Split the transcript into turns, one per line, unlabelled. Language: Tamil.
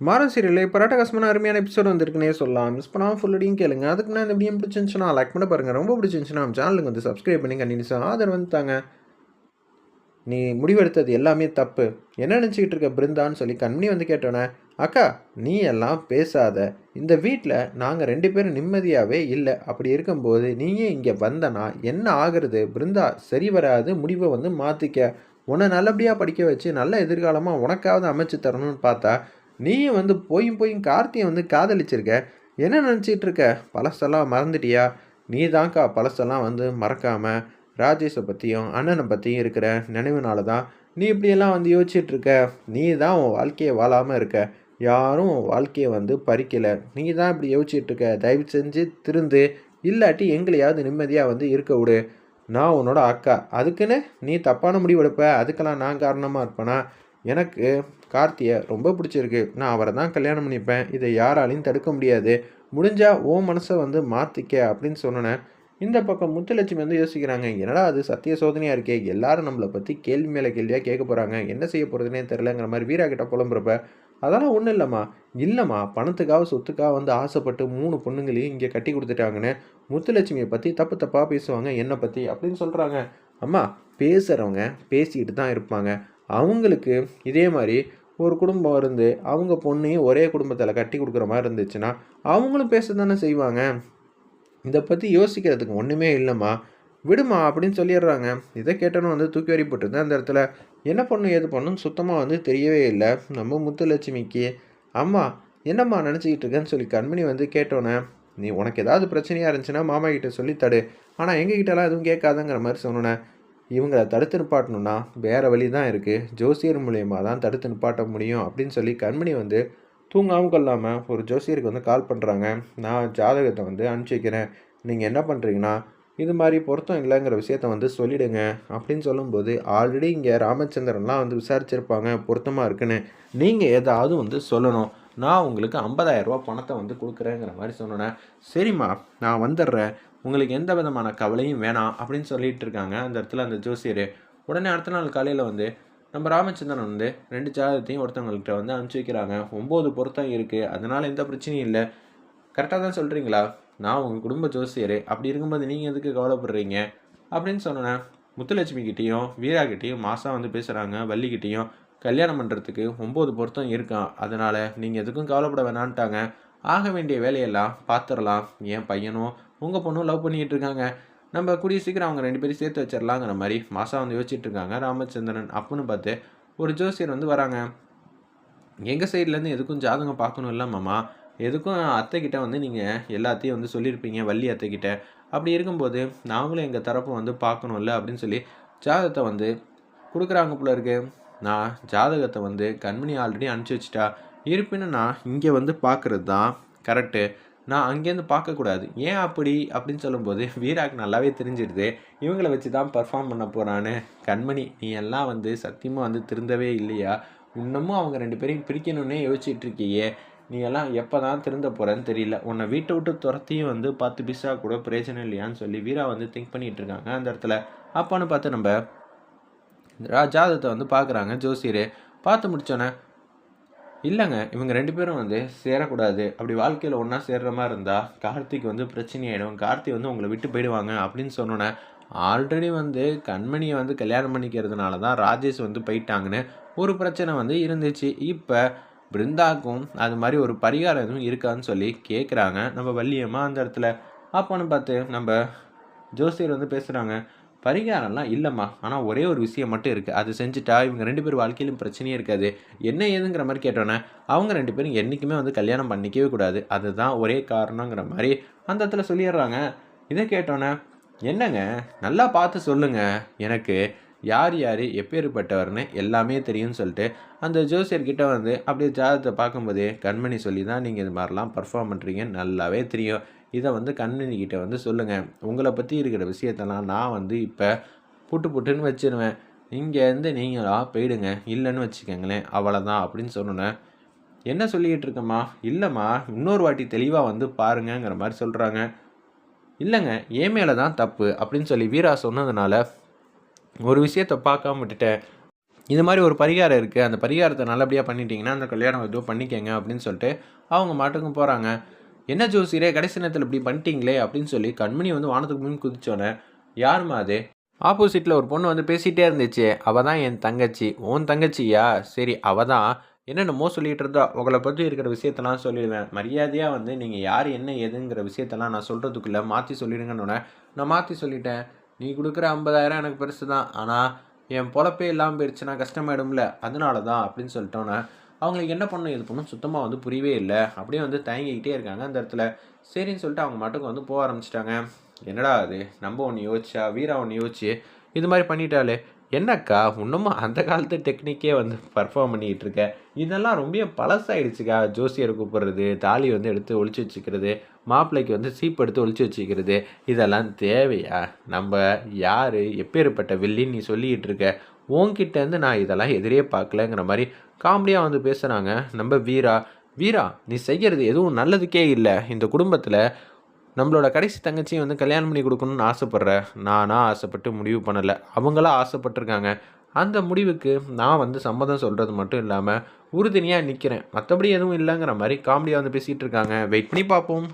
மாறன் சீரியல் இப்போ ராட்டகாசமான அருமையான எபிசோட் வந்திருக்குனே சொல்லலாம். மிஸ் பண்ணாமல் ஃபுல்லடியும் கேளுங்க. அதுக்கு நான் இந்த வீடியோ பிடிச்சிருந்துச்சுன்னா லைக் பண்ண பாருங்கள் ரொம்ப பிடிச்சிருந்துச்சுன்னா நம்ம சேனலுக்கு வந்து சப்ஸ்கிரைப் பண்ணி கண்டினியூஸாக ஆதரவு வந்து தாங்க. நீ முடிவெடுத்தது எல்லாமே தப்பு. என்ன நினச்சிக்கிட்டு இருக்க பிருந்தான்னு சொல்லி கண்மணி வந்து கேட்டோன்னே அக்கா நீ எல்லாம் பேசாத. இந்த வீட்டில் நாங்கள் ரெண்டு பேரும் நிம்மதியாகவே இல்லை. அப்படி இருக்கும்போது நீயே இங்கே வந்தனா என்ன ஆகுறது? பிருந்தா சரி வராது. முடிவை வந்து மாற்றிக்க உன்னை நல்லபடியாக படிக்க வச்சு நல்ல எதிர்காலமாக உனக்காவது அமைச்சு தரணும்னு பார்த்தா நீயும் வந்து போயும் போயும் கார்த்தியை வந்து காதலிச்சிருக்க. என்ன நினச்சிட்டு இருக்க பழசெல்லாம் மறந்துட்டியா? நீ தான்க்கா பழசெல்லாம் வந்து மறக்காமல் ராஜேஷை பற்றியும் அண்ணனை பற்றியும் இருக்கிற நினைவுனால தான் நீ இப்படியெல்லாம் வந்து யோசிச்சிட்ருக்க. இருக்க நீ தான் உன் வாழ்க்கையை வாழாமல் இருக்க. யாரும் உன் வாழ்க்கையை வந்து பறிக்கலை. நீ தான் இப்படி யோசிச்சிட்ருக்க. தயவு செஞ்சு திருந்து இல்லாட்டி எங்களையாவது நிம்மதியாக வந்து இருக்க விடு. நான் உன்னோட அக்கா. அதுக்குன்னு நீ தப்பான முடிவு எடுப்ப. அதுக்கெல்லாம் நான் காரணமாக இருப்பேனா? எனக்கு கார்த்தியை ரொம்ப பிடிச்சிருக்கு. நான் அவரை தான் கல்யாணம் பண்ணிப்பேன். இதை யாராலையும் தடுக்க முடியாது. முடிஞ்சால் ஓ மனசை வந்து மாற்றிக்க அப்படின்னு சொன்னேன் இந்த பக்கம் முத்துலட்சுமி வந்து யோசிக்கிறாங்க என்னடா அது சத்திய சோதனையாக இருக்கே? எல்லாரும் நம்மளை பற்றி கேள்வி மேலே கேள்வியாக கேட்க போகிறாங்க என்ன செய்ய போகிறதுனே தெரிலங்கிற மாதிரி வீரா கிட்ட புலம்புறப்ப அதெல்லாம் ஒன்றும் இல்லைம்மா. இல்லைம்மா. பணத்துக்காக சொத்துக்காக வந்து ஆசைப்பட்டு மூணு பொண்ணுங்களையும் இங்கே கட்டி கொடுத்துட்டாங்கன்னு முத்துலட்சுமியை பற்றி தப்பு தப்பாக பேசுவாங்க என்னை பற்றி அப்படின்னு சொல்கிறாங்க அம்மா பேசுகிறவங்க பேசிக்கிட்டு தான் இருப்பாங்க. அவங்களுக்கு இதே மாதிரி ஒரு குடும்பம் இருந்து அவங்க பொண்ணையும் ஒரே குடும்பத்தில் கட்டி கொடுக்குற மாதிரி இருந்துச்சுன்னா அவங்களும் பேச தானே செய்வாங்க? இதை பற்றி யோசிக்கிறதுக்கு ஒன்றுமே இல்லைம்மா. விடுமா அப்படின்னு சொல்லிடுறாங்க. இதை கேட்டனும் வந்து தூக்கி வரி போட்டுருந்தேன் அந்த இடத்துல. என்ன பண்ணும் ஏது பண்ணும் சுத்தமாக வந்து தெரியவே இல்லை. நம்ம முத்துலட்சுமிக்கு அம்மா என்னம்மா நினச்சிக்கிட்டு இருக்கேன்னு சொல்லி கண்மணி வந்து கேட்டோன்னே நீ உனக்கு ஏதாவது பிரச்சனையாக இருந்துச்சுன்னா மாமா கிட்ட சொல்லி தடு. ஆனால் எங்ககிட்டலாம் எதுவும் கேட்காதங்கிற மாதிரி சொன்னேன் இவங்களை தடுத்து நிப்பாட்டணும்னா வேறு வழி தான் இருக்குது ஜோசியர் மூலயமா தான் தடுத்து நிப்பாட்ட முடியும் அப்படின்னு சொல்லி கண்மணி வந்து தூங்காமல் கொள்ளாமல் ஒரு ஜோசியருக்கு வந்து கால் பண்ணுறாங்க நான் ஜாதகத்தை வந்து அனுப்பிச்சி வைக்கிறேன். நீங்கள் என்ன பண்ணுறீங்கன்னா இது மாதிரி பொருத்தம் இல்லைங்கிற விஷயத்த வந்து சொல்லிடுங்க அப்படின்னு சொல்லும்போது ஆல்ரெடி இங்கே ராமச்சந்திரன்லாம் வந்து விசாரிச்சிருப்பாங்க பொருத்தமாக இருக்குன்னு. நீங்கள் ஏதாவது வந்து சொல்லணும். நான் உங்களுக்கு ஐம்பதாயிரரூபா பணத்தை வந்து கொடுக்குறேங்கிற மாதிரி சொன்னேன். சரிம்மா நான் வந்துடுறேன். உங்களுக்கு எந்த விதமான கவலையும் வேணாம் அப்படின்னு சொல்லிட்டு இருக்காங்க அந்த இடத்துல அந்த ஜோசியர் உடனே அடுத்த நாள் காலையில் வந்து நம்ம ராமச்சந்திரன் வந்து ரெண்டு ஜாதகத்தையும் ஒருத்தவங்கள்கிட்ட வந்து அனுப்பிச்சி வைக்கிறாங்க. ஒம்பது பொருத்தம் இருக்குது அதனால் எந்த பிரச்சனையும் இல்லை. கரெக்டாக தான் சொல்கிறீங்களா நான் உங்கள் குடும்ப ஜோசியர். அப்படி இருக்கும்போது நீங்கள் எதுக்கு கவலைப்படுறீங்க? அப்படின்னு சொன்னேன் முத்துலட்சுமி கிட்டேயும் வீரா கிட்டேயும் மாதம் வந்து பேசுகிறாங்க வள்ளிக்கிட்டேயும் கல்யாணம் பண்ணுறதுக்கு ஒம்பது பொருத்தம் இருக்கான் அதனால் நீங்கள் எதுக்கும் கவலைப்பட வேணான்ட்டாங்க. ஆக வேண்டிய வேலையெல்லாம் பார்த்துடலாம் என் பையனும் உங்கள் பொண்ணும் லவ் பண்ணிக்கிட்டு இருக்காங்க நம்ம கூடிய சீக்கிரம் அவங்க ரெண்டு பேரும் சேர்த்து வச்சிடலாங்கிற மாதிரி மாதம் வந்து யோசிச்சுட்டு இருக்காங்க ராமச்சந்திரன் அப்புன்னு பார்த்து ஒரு ஜோசியர் வந்து வராங்க. எங்கள் சைட்லேருந்து எதுக்கும் ஜாதகம் பார்க்கணும் இல்லை மாமா. எதுக்கும் அத்தைக்கிட்ட வந்து நீங்கள் எல்லாத்தையும் வந்து சொல்லியிருப்பீங்க வள்ளி அத்தைக்கிட்ட அப்படி இருக்கும்போது நாங்களும் எங்கள் தரப்பு வந்து பார்க்கணும்ல அப்படின்னு சொல்லி ஜாதகத்தை வந்து கொடுக்குறாங்க போல இருக்கு. நான் ஜாதகத்தை வந்து கண்மணி ஆல்ரெடி அனுப்பிச்சி வச்சிட்டா. இருப்பினும் நான் இங்கே வந்து பார்க்குறது தான் கரெக்டு நான் அங்கேருந்து பார்க்கக்கூடாது. ஏன் அப்படி? அப்படின்னு சொல்லும்போது வீராக்கு நல்லாவே தெரிஞ்சிடுது இவங்களை வச்சு தான் பர்ஃபார்ம் பண்ண போகிறான்னு கண்மணி நீ எல்லாம் வந்து சத்தியமாக வந்து திருந்தவே இல்லையா? இன்னமும் அவங்க ரெண்டு பேரையும் பிரிக்கணுன்னே யோசிச்சுட்டு இருக்கியே. நீ எல்லாம் எப்போ தான் திருந்த போகிறேன்னு தெரியல. உன்னை வீட்டை விட்டு துரத்தியும் வந்து பத்து பிசா கூட பிரயோஜனம் இல்லையான்னு சொல்லி வீரா வந்து திங்க் பண்ணிகிட்டு இருக்காங்க அந்த இடத்துல. அப்பான்னு பார்த்து நம்ம ரா- ஜாதகத்தை வந்து பார்க்குறாங்க ஜோசியர். பார்த்து முடித்தோன்னே இல்லைங்க இவங்க ரெண்டு பேரும் வந்து சேரக்கூடாது. அப்படி வாழ்க்கையில் ஒன்றா சேர்ற மாதிரி இருந்தால் கார்த்திக் வந்து பிரச்சனையாயிடும். கார்த்தி வந்து உங்களை விட்டு போயிடுவாங்க அப்படின்னு சொன்னோன்னே ஆல்ரெடி வந்து கண்மணியை வந்து கல்யாணம் பண்ணிக்கிறதுனால தான் ராஜேஷ் வந்து போயிட்டாங்கன்னு ஒரு பிரச்சனை வந்து இருந்துச்சு. இப்போ பிருந்தாக்கும் அது மாதிரி ஒரு பரிகாரம் எதுவும் இருக்கான்னு சொல்லி கேட்குறாங்க நம்ம வள்ளியம்மா அந்த இடத்துல. அப்போன்னு பார்த்து நம்ம ஜோசியர் வந்து பேசுகிறாங்க பரிகாரம்லாம் இல்லைம்மா. ஆனால் ஒரே ஒரு விஷயம் மட்டும் இருக்குது அது செஞ்சுட்டா இவங்க ரெண்டு பேர் வாழ்க்கையிலும் பிரச்சனையே இருக்காது. என்ன ஏதுங்கிற மாதிரி கேட்டோன்னே அவங்க ரெண்டு பேரும் என்றைக்குமே வந்து கல்யாணம் பண்ணிக்கவே கூடாது. அதுதான் ஒரே காரணங்கிற மாதிரி அந்த இடத்துல சொல்லிடுறாங்க. இதை கேட்டோன்னே என்னங்க? நல்லா பார்த்து சொல்லுங்கள் எனக்கு யார் யார் எப்பேற்பட்டவர்னு எல்லாமே தெரியும்னு சொல்லிட்டு அந்த ஜோசியர்கிட்ட வந்து அப்படியே ஜாதகத்தை பார்க்கும்போதே கண்மணி சொல்லி தான் நீங்கள் இது மாதிரிலாம் பர்ஃபார்ம் பண்ணுறீங்க நல்லாவே தெரியும். இதை வந்து கண்மணி வந்து சொல்லுங்கள் உங்களை பற்றி இருக்கிற விஷயத்தெல்லாம் நான் வந்து இப்போ புட்டு புட்டுன்னு வச்சிருவேன். இங்கேருந்து நீங்களா போயிடுங்க. இல்லைன்னு வச்சுக்கோங்களேன். அவ்வளோதான் அப்படின்னு சொன்னேன் என்ன சொல்லிக்கிட்டு இருக்கம்மா? இல்லைம்மா இன்னொரு வாட்டி தெளிவாக வந்து பாருங்கங்கிற மாதிரி சொல்கிறாங்க இல்லைங்க என் மேலே தான் தப்பு அப்படின்னு சொல்லி வீரா சொன்னதுனால ஒரு விஷயத்தை பார்க்காம விட்டுட்டேன். இது மாதிரி ஒரு பரிகாரம் இருக்குது அந்த பரிகாரத்தை நல்லபடியாக பண்ணிட்டீங்கன்னா அந்த கல்யாணம் எதுவும் பண்ணிக்கங்க அப்படின்னு சொல்லிட்டு அவங்க மாட்டுக்கும் போகிறாங்க என்ன ஜோசியரே கடைசி நேரத்தில் இப்படி பண்ணிட்டீங்களே அப்படின்னு சொல்லி கண்மணி வந்து வானத்துக்கு முன் குதிச்சோன்னே யாருமா அது? ஆப்போசிட்டில் ஒரு பொண்ணு வந்து பேசிகிட்டே இருந்துச்சு. அவள் தான் என் தங்கச்சி. உன் தங்கச்சியா? சரி அவள் தான். என்னென்னமோ சொல்லிகிட்டு இருந்தா உங்களை பற்றி இருக்கிற விஷயத்தெல்லாம் சொல்லிடுவேன். மரியாதையாக வந்து நீங்கள் யார் என்ன ஏதுங்கிற விஷயத்தெல்லாம் நான் சொல்கிறதுக்குள்ளே மாற்றி சொல்லிடுங்கன்னு நான் மாற்றி சொல்லிட்டேன். நீ கொடுக்குற ஐம்பதாயிரம் எனக்கு பெருசு தான் ஆனால் என் பொழப்பே இல்லாமல் போயிடுச்சுன்னா கஷ்டமாயிடும்ல. அதனால தான் அப்படின்னு சொல்லிட்டோன்னே அவங்களுக்கு என்ன பண்ணணும் இது பண்ணும் சுத்தமாக வந்து புரியவே இல்லை. அப்படியே வந்து தயங்கிக்கிட்டே இருக்காங்க. அந்த இடத்துல சரின்னு சொல்லிட்டு அவங்க மட்டுக்கு வந்து போக ஆரம்பிச்சிட்டாங்க. என்னடா அது நம்ம ஒன்று யோசிச்சா வீரா ஒன்று யோசிச்சு இது மாதிரி பண்ணிட்டாலே என்னக்கா இன்னமும் அந்த காலத்து டெக்னிக்கே வந்து பர்ஃபார்ம் பண்ணிக்கிட்டு இருக்க? இதெல்லாம் ரொம்ப பழசாயிடுச்சுக்கா. ஜோசியரை கூப்பிட்றது தாலி வந்து எடுத்து ஒழிச்சு வச்சுக்கிறது மாப்பிள்ளைக்கு வந்து சீப் எடுத்து ஒழிச்சு வச்சுக்கிறது. இதெல்லாம் தேவையா? நம்ம யார்? எப்பேற்பட்ட வில்லின்னு நீ சொல்லிக்கிட்டு இருக்க. உன்கிட்டேருந்து நான் இதெல்லாம் எதிரே பார்க்கலங்கிற மாதிரி காமெடியாக வந்து பேசுகிறாங்க நம்ம வீரா. வீரா நீ செய்கிறது எதுவும் நல்லதுக்கே இல்லை. இந்த குடும்பத்தில் நம்மளோட கடைசி தங்கச்சியும் வந்து கல்யாணம் பண்ணி கொடுக்கணும்னு ஆசைப்பட்ற நானாக ஆசைப்பட்டு முடிவு பண்ணலை. அவங்களா ஆசைப்பட்டிருக்காங்க. அந்த முடிவுக்கு நான் வந்து சம்மதம் சொல்கிறது மட்டும் இல்லாமல் உறுதுணையாக நிற்கிறேன் மற்றபடி எதுவும் இல்லைங்கிற மாதிரி காமெடியாக வந்து பேசிகிட்டு இருக்காங்க. வெயிட் பண்ணி பார்ப்போம்.